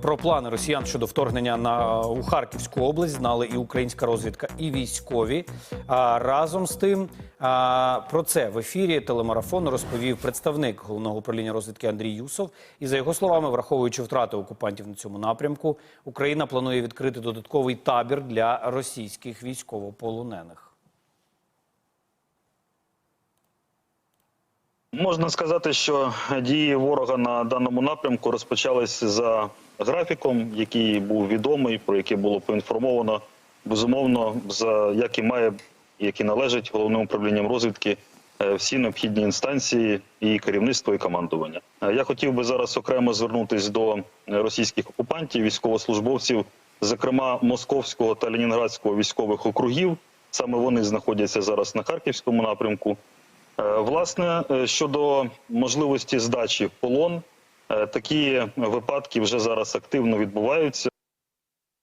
про плани росіян щодо вторгнення на у Харківську область знали і українська розвідка, і військові. А разом з тим а, про це в ефірі телемарафону розповів представник головного управління розвідки Андрій Юсов. І за його словами, враховуючи втрати окупантів на цьому напрямку, Україна планує відкрити додатковий табір для російських військовополонених. Можна сказати, що дії ворога на даному напрямку розпочались за графіком, який був відомий, про який було поінформовано. Безумовно, за як і має, як і належить головним управлінням розвідки е, всі необхідні інстанції і керівництво і командування. Е, Я хотів би зараз окремо звернутися до російських окупантів, військовослужбовців, зокрема московського та ленінградського військових округів. Саме вони знаходяться зараз на харківському напрямку. Е, Власне, е, щодо можливості здачі в полон, е, такі випадки вже зараз активно відбуваються.